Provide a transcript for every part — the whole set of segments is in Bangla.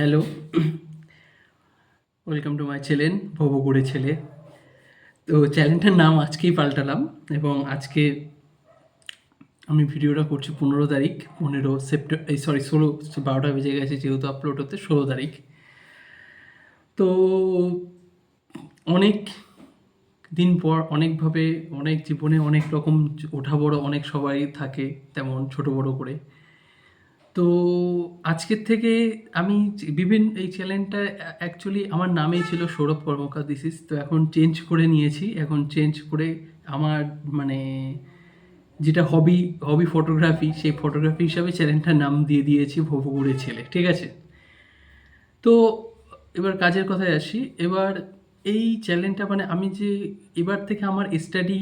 Hello welcome to my channel ভবগুড়ে ছেলে তো চ্যানেলটার নাম আজকেই পাল্টালাম এবং আজকে আমি ভিডিওটা করছি পনেরো তারিখ, পনেরো সেপ্টেম্বর এই সরি ষোলো, বারোটা বেজে গেছে যেহেতু আপলোড হতে ষোলো তারিখ। তো অনেক দিন পর, অনেকভাবে, অনেক জীবনে অনেক রকম ওঠা বড় অনেক সবাই থাকে তেমন ছোট বড় করে। তো আজকের থেকে আমি বিভিন্ন এই চ্যানেলটা অ্যাকচুয়ালি আমার নামেই ছিল সৌরভ কর্মকার দিসিস তো এখন চেঞ্জ করে নিয়েছি, এখন চেঞ্জ করে আমার মানে যেটা হবি হবি ফটোগ্রাফি সেই ফটোগ্রাফি হিসাবে চ্যানেলটার নাম দিয়ে দিয়েছি ভবগুড়ের ছেলে, ঠিক আছে? তো এবার কাজের কথায় আসি, এবার এই চ্যানেলটা মানে আমি যে এবার থেকে আমার স্টাডি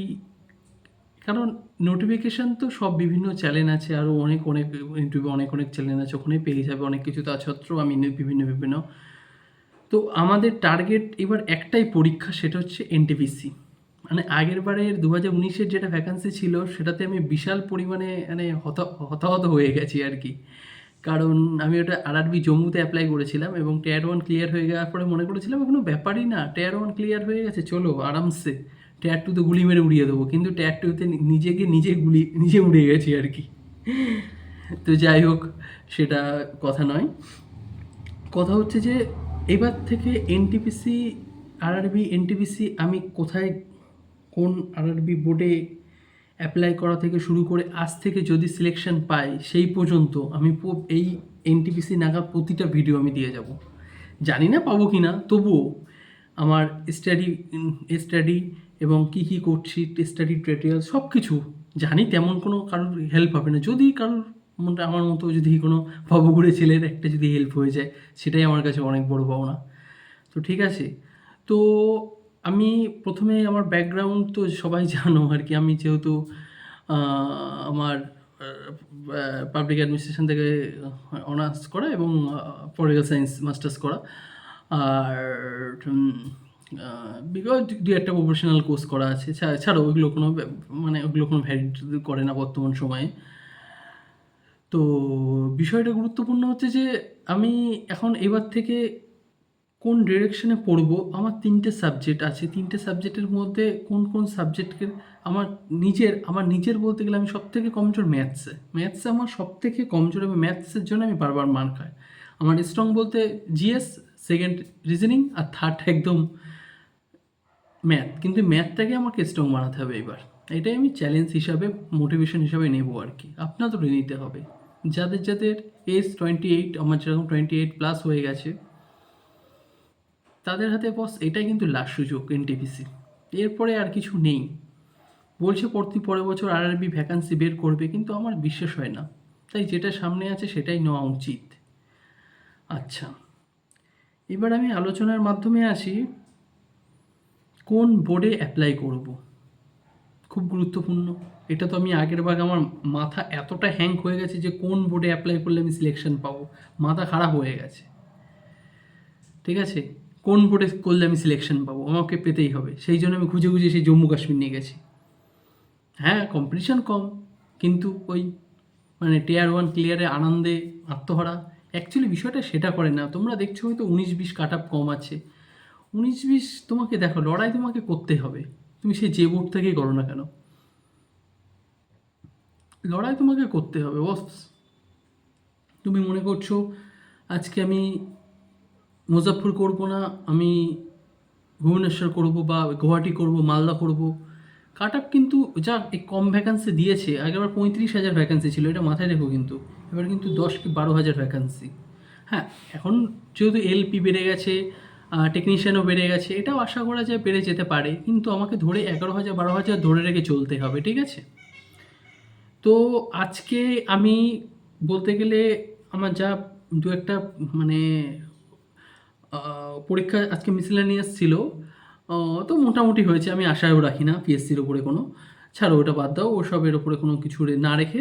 কারণ নোটিফিকেশান তো সব বিভিন্ন চ্যানেল আছে আরও অনেক অনেক ইউটিউবে অনেক অনেক চ্যানেল আছে ওখানে পেয়ে যাবে, অনেক কিছু তা আমি বিভিন্ন বিভিন্ন। তো আমাদের টার্গেট এবার একটাই পরীক্ষা, সেটা হচ্ছে এনটিপিসি মানে আগের বারের দু হাজার উনিশের যেটা ভ্যাকান্সি ছিল, সেটাতে আমি বিশাল পরিমাণে মানে হতা, হতাহত হয়ে গেছি আর কি। কারণ আমি ওটা আর আরআরবি জম্মুতে অ্যাপ্লাই করেছিলাম এবং টেয়ার ওয়ান ক্লিয়ার হয়ে যাওয়ার পরে মনে করেছিলাম কোনো ব্যাপারই না টেয়ার ওয়ান ক্লিয়ার হয়ে গেছে, চলো, আরামসে। টেয়ার টুতে গুলি মেরে উড়িয়ে দেবো, কিন্তু টেয়ার টুতে নিজেকে নিজে গুলি, নিজে উড়ে গেছি আর কি। তো যাই হোক, সেটা কথা নয়। কথা হচ্ছে যে, এবার থেকে এনটিপিসি আরআরবি এনটিপিসি আমি কোথায় কোন আরআরবি বোর্ডে অ্যাপ্লাই করা থেকে শুরু করে আজ থেকে যদি সিলেকশন পাই, সেই পর্যন্ত আমি এই এনটিপিসি নাগাদ প্রতিটা ভিডিও আমি দিয়ে যাব। জানি না পাবো কি না তবুও আমার স্টাডি স্টাডি এবং কি কি করছি স্টাডি টিউটোরিয়াল সব কিছু জানি, তেমন কোনো কারোর হেল্প হবে না। যদি কারোর মনটা আমার মতো যদি কোনো ভবঘুরে ছেলের একটা যদি হেল্প হয়ে যায়, সেটাই আমার কাছে অনেক বড় পাওনা। তো ঠিক আছে। তো আমি প্রথমে আমার ব্যাকগ্রাউন্ড তো সবাই জানো আর কি। আমি যেহেতু আমার পাবলিক অ্যাডমিনিস্ট্রেশন থেকে অনার্স করা এবং পলিটিক্যাল সায়েন্স মাস্টার্স করা। আর বিকজ দু একটা প্রফেশনাল কোর্স করা আছে। ছা- ছাড়ো ওইগুলো কোনো মানে ওইগুলো কোনো ভ্যালিড করে না বর্তমান সময়ে। তো বিষয়টা গুরুত্বপূর্ণ হচ্ছে যে, আমি এখন এবার থেকে কোন ডিরেকশনে পড়ব, আমার তিনটে সাবজেক্ট আছে। তিনটে সাবজেক্টের মধ্যে কোন কোন সাবজেক্টকে আমার নিজের আমার নিজের বলতে গেলে আমি সব থেকে কমজোর ম্যাথসে ম্যাথসে আমার সব থেকে কমজোর এবং ম্যাথসের জন্য আমি বারবার মার খাই আমার স্ট্রং বলতে জিএস সেকেন্ড রিজনিং আর থার্ড একদম ম্যাথ কিন্তু ম্যাথটাকে আমাকে স্ট্রং বানাতে হবে এবার। এটাই আমি চ্যালেঞ্জ হিসাবে মোটিভেশন হিসাবে নেব আর কি। আপনাদেরও নিতে হবে। যাদের যাদের এজ টোয়েন্টি এইট আমার যেরকম টোয়েন্টি এইট প্লাস হয়ে গেছে, তাদের হাতে বস এটাই কিন্তু লাস্ট সুযোগ এনটিপিসি এরপরে আর কিছু নেই। বলছে প্রতি পরের বছর আরআরবি ভ্যাকান্সি বের করবে, কিন্তু আমার বিশ্বাস হয় না। তাই যেটা সামনে আছে সেটাই নেওয়া উচিত। আচ্ছা। এবার আমি আলোচনার মাধ্যমে আসি। কোন বোর্ডে অ্যাপ্লাই করব? খুব গুরুত্বপূর্ণ। এটা তো আমি আগের ভাগ আমার মাথা এতটা হ্যাং হয়ে গেছে যে কোন বোর্ডে অ্যাপ্লাই করলে আমি সিলেকশন পাবো। মাথা খারাপ হয়ে গেছে। ঠিক আছে? কোন বোর্ডে করলে আমি সিলেকশন পাবো? আমাকে পেতেই হবে। সেই জন্য আমি খুঁজে খুঁজে সেই জম্মু কাশ্মীর নিয়ে গেছি। হ্যাঁ কম্পিটিশান কম। কিন্তু ওই মানে টিয়ার ওয়ান ক্লিয়ারে আনন্দে আত্মহারা। অ্যাকচুয়ালি বিষয়টা সেটা করে না। তোমরা দেখছ হয়তো উনিশ বিশ কাট আপ কম আছে। উনিশ বিশ তোমাকে দেখো, লড়াই তোমাকে করতে হবে। তুমি সেই যে বোর্ড থেকেই করো না কেন? লড়াই তোমাকে করতে হবে, বস। তুমি মনে করছ, আজকে আমি মুজাফর করব না, আমি ভুবনেশ্বর করব বা গুয়াহাটি করব, মালদা করব। কাট আপ কিন্তু যা এই কম ভ্যাকান্সি দিয়েছে আগেবার পঁয়ত্রিশ হাজার ভ্যাকান্সি ছিল, এটা মাথায় রেখো কিন্তু। এবার কিন্তু দশ কি বারো হাজার ভ্যাকান্সি হ্যাঁ এখন যেহেতু এলপি বেড়ে গেছে টেকনিশিয়ানও বেড়ে গেছে। এটাও আশা করা যায় বেড়ে যেতে পারে, কিন্তু আমাকে ধরে এগারো হাজার, বারো হাজার ধরে রেখে চলতে হবে, ঠিক আছে? তো আজকে আমি বলতে গেলে আমার যা দু একটা মানে পরীক্ষা আজকে মিসেলানিয়াস ছিল তো মোটামুটি হয়েছে, আমি আশাও রাখি না পিএসসির ওপরে কোনো। ছাড়ো, ওটা বাদ দাও ওসবের ওপরে কোনো কিছু না রেখে।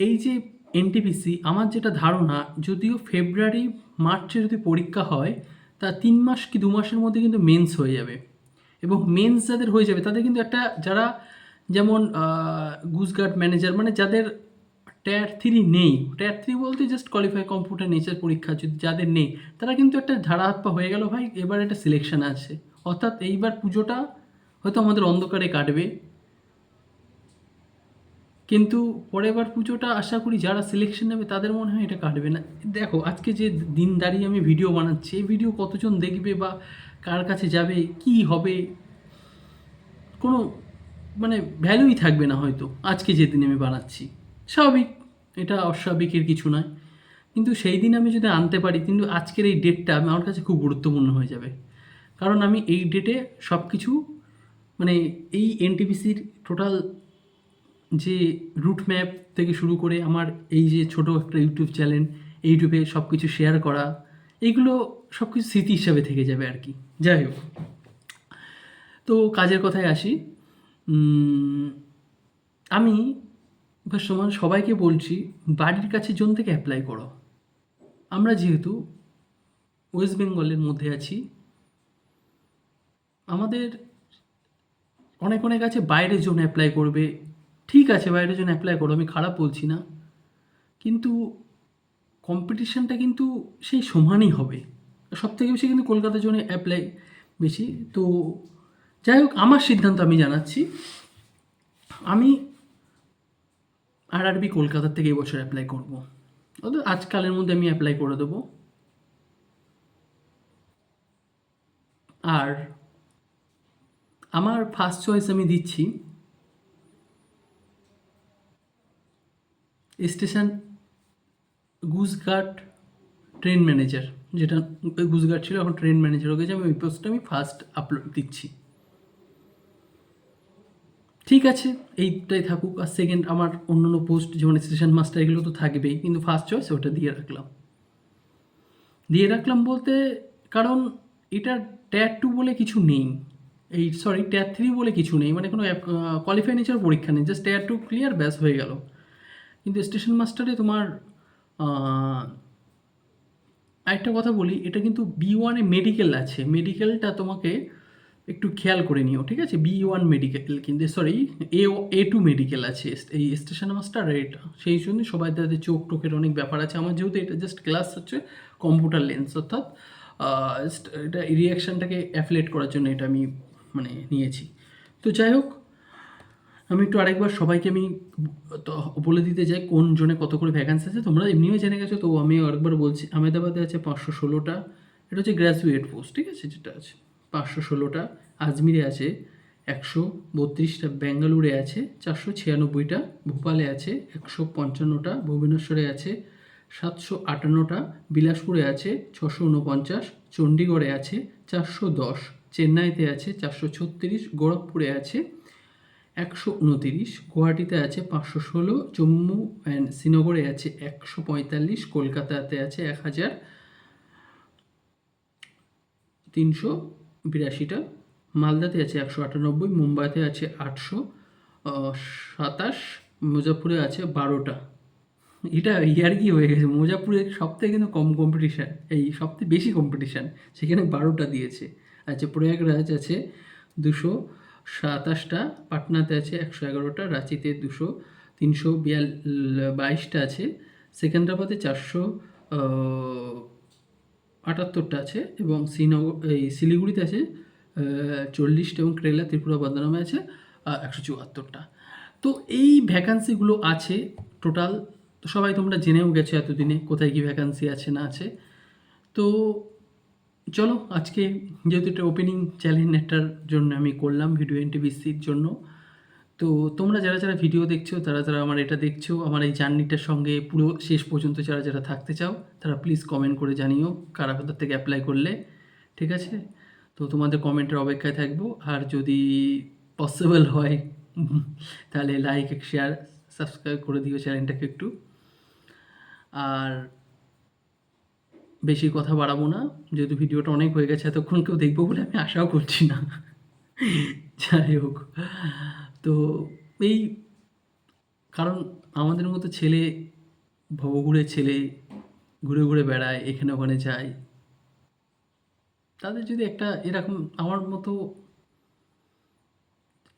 এই যে এনটিপিসি আমার যেটা ধারণা, যদিও ফেব্রুয়ারি মার্চে যদি পরীক্ষা হয় তা তিন মাস কি দু মাসের মধ্যে কিন্তু মেন্স হয়ে যাবে। এবং মেন্স যাদের হয়ে যাবে, তাদের কিন্তু একটা যারা যেমন গুজগার্ড ম্যানেজার মানে যাদের টায়ার থ্রি নেই। টায়ার থ্রি বলতে জাস্ট কোয়ালিফাই কম্পিউটার নেচার পরীক্ষা যদি যাদের নেই, তারা কিন্তু একটা ধারা হাত পা হয়ে গেল ভাই, এবার একটা সিলেকশন আছে। অর্থাৎ এইবার পুজোটা হয়তো আমাদের অন্ধকারে কাটবে। কিন্তু পরের বার পুজোটা আশা করি যারা সিলেকশন নেবে তাদের মনে হয় এটা কাটবে না। দেখো, আজকে যে দিন দাঁড়িয়ে আমি ভিডিও বানাচ্ছি, এই ভিডিও কতজন দেখবে বা কার কাছে যাবে, কি হবে, কোনো মানে ভ্যালুই থাকবে না হয়তো। আজকে যে দিন আমি বানাচ্ছি, স্বাভাবিক, এটা অস্বাভাবিকের কিছু নয়। কিন্তু সেই দিন আমি যদি আনতে পারি, কিন্তু আজকের এই ডেটটা আমার কাছে খুব গুরুত্বপূর্ণ হয়ে যাবে। কারণ আমি এই ডেটে সব কিছু মানে এই এনটিপিসির টোটাল যে রুট ম্যাপ থেকে শুরু করে আমার এই যে ছোট একটা ইউটিউব চ্যানেল ইউটিউবে সব কিছু শেয়ার করা এইগুলো সব কিছু স্মৃতি হিসাবে থেকে যাবে আর কি। যাই হোক। তো কাজের কথায় আসি। আমি সমান সবাইকে বলছি, বাড়ির কাছে জন থেকে অ্যাপ্লাই করো। আমরা যেহেতু ওয়েস্ট বেঙ্গলের মধ্যে আছি, আমাদের অনেক অনেক আছে বাইরের জন্য অ্যাপ্লাই করবে ঠিক আছে বাইরের জন্য অ্যাপ্লাই করো, আমি খারাপ বলছি না। কিন্তু কম্পিটিশানটা কিন্তু সেই সমানই হবে। সব থেকে বেশি কিন্তু কলকাতার জন্য অ্যাপ্লাই বেশি। তো যাই হোক, আমার সিদ্ধান্ত আমি জানাচ্ছি। আমি আর আরবি কলকাতার থেকে এবছর অ্যাপ্লাই করব। আজকালের মধ্যে আমি অ্যাপ্লাই করে দেবো। আর আমার ফার্স্ট চয়েস আমি দিচ্ছি স্টেশন গুজঘাট ট্রেন ম্যানেজার, যেটা গুজঘাট ছিল, এখন ট্রেন ম্যানেজার হয়ে গেছে। আমি ওই পোস্টটা আমি ফার্স্ট আপলোড দিচ্ছি। ঠিক আছে, এইটাই থাকুক। আর সেকেন্ড আমার অন্য অন্য পোস্ট যেমন স্টেশন মাস্টার এগুলো তো থাকবেই, কিন্তু ফার্স্ট চয়েস ওটা দিয়ে রাখলাম। দিয়ে রাখলাম বলতে, কারণ এটা ট্যাট টু বলে কিছু নেই। এই সরি ট্যাট থ্রি বলে কিছু নেই। মানে কোনো কোয়ালিফাই নেচার পরীক্ষা নেই। জাস্ট ট্যাট টু ক্লিয়ার ব্যাস, হয়ে গেল। কিন্তু স্টেশন মাস্টারে তোমার আরেকটা কথা বলি, এটা কিন্তু বি ওয়ানে মেডিকেল আছে। মেডিকেলটা তোমাকে একটু খেয়াল করে নিও, ঠিক আছে? বি ওয়ান মেডিকেল কিন্তু sorry A A two medical আছে। এই স্টেশন মাস্টার, এটা, সেই জন্য সবাই তাদের চোখ টোকের অনেক ব্যাপার আছে। আমার যেহেতু এটা জাস্ট ক্লাস হচ্ছে কম্পিউটার লেন্স অর্থাৎ এটা রিয়াকশানটাকে অ্যাফলেট করার জন্য এটা আমি মানে নিয়েছি। তো যাই হোক আমি একটু আরেকবার সবাইকে আমি বলে দিতে চাই কোন জনে কত করে ভ্যাকান্সি আছে। তোমরা এমনিও জেনে গেছো, তো আমি আরেকবার বলছি, আহমেদাবাদে আছে পাঁচশো ষোলোটা, এটা হচ্ছে গ্র্যাজুয়েট পোস্ট ঠিক আছে? যেটা আছে, পাঁচশো ষোলোটা, আজমিরে আছে একশো বত্রিশটা ব্যাঙ্গালুরে আছে চারশো ছিয়ানব্বইটা, ভোপালে আছে একশো পঞ্চান্নটা, ভুবনেশ্বরে আছে সাতশো আটান্নটা, বিলাসপুরে আছে ছশো উনপঞ্চাশ চণ্ডীগড়ে আছে চারশো দশ, চেন্নাইতে আছে চারশো ছত্রিশ, গোরখপুরে আছে একশো উনতিরিশ, গুয়াহাটিতে আছে পাঁচশো ষোলো, জম্মু অ্যান্ড শ্রীনগরে আছে একশো পঁয়তাল্লিশ, কলকাতাতে আছে এক হাজার তিনশো বিরাশিটা, মালদাতে আছে একশো আটানব্বই, মুম্বাইতে আছে আটশো সাতাশ মুজাফপুরে আছে বারোটা। এটা ইয়ার কি হয়ে গেছে? মুজাফপুরে সবথেকে কিন্তু কম কম্পিটিশান এই সবথেকে বেশি কম্পিটিশান সেখানে বারোটা দিয়েছে। আচ্ছা প্রয়াগরাজ, আছে দুশো সাতাশটা, পাটনাতে আছে একশো এগারোটা, রাঁচিতে দুশো, তিনশো বিয়াল, বাইশটা আছে, সেকেন্দ্রাবাদে চারশো আটাত্তরটা আছে এবং শ্রীনগর এই শিলিগুড়িতে আছে চল্লিশটা এবং কেরালা ত্রিপুরা বর্ধমানে আছে একশো চুয়াত্তরটা। তো এই ভ্যাকান্সিগুলো আছে টোটাল সবাই তোমরা জেনেও গেছো এতদিনে কোথায় কি ভ্যাকান্সি আছে না আছে। তো চলো, আজকে যেহেতু এটা ওপেনিং চ্যালেঞ্জ একটার জন্য আমি করলাম ভিডিও এনটিভিসির জন্য। তো তোমরা যারা যারা ভিডিও দেখছ, তারা যারা আমার এটা দেখছ, আমার এই জার্নিটার সঙ্গে পুরো শেষ পর্যন্ত যারা যারা থাকতে চাও, তারা প্লিজ কমেন্ট করে জানিও কারা কোথার থেকে অ্যাপ্লাই করলে, ঠিক আছে? তো তোমাদের কমেন্টের অপেক্ষায় থাকব। আর যদি পসিবল হয়, তাহলে লাইক শেয়ার সাবস্ক্রাইব করে দিও চ্যানেলটাকে একটু। আর বেশি কথা বাড়াবো না। যেহেতু ভিডিওটা অনেক হয়ে গেছে, এতক্ষণ কেউ দেখব বলে আমি আশাও করছি না। যাই হোক, তো এই কারণ আমাদের মতো ছেলে ভবঘুরে ছেলে ঘুরে ঘুরে বেড়ায়, এখানে ওখানে যায়। তাদের যদি একটা এরকম আমার মতো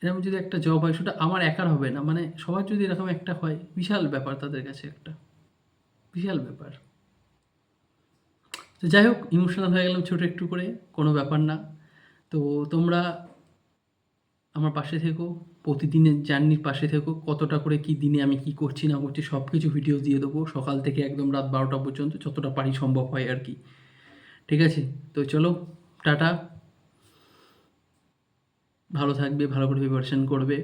এরকম যদি একটা জব হয়, সেটা আমার একার হবে না। মানে সবার যদি এরকম একটা হয়, বিশাল ব্যাপার তাদের কাছে একটা। বিশাল ব্যাপার। তো যাই হোক ইমোশনাল হয়ে গেলাম ছোটো একটু করে, কোনো ব্যাপার না। তো তোমরা আমার পাশে থেকো, প্রতিদিনের জার্নির পাশে থেকো, কতটা করে কি দিনে আমি কি করছি, না করছি সব কিছু ভিডিও দিয়ে দেবো। সকাল থেকে একদম রাত বারোটা পর্যন্ত যতটা পারি সম্ভব হয় আর কি। ঠিক আছে? তো চলো, টাটা। ভালো থাকবে, ভালো করে প্রিপারেশন করবে।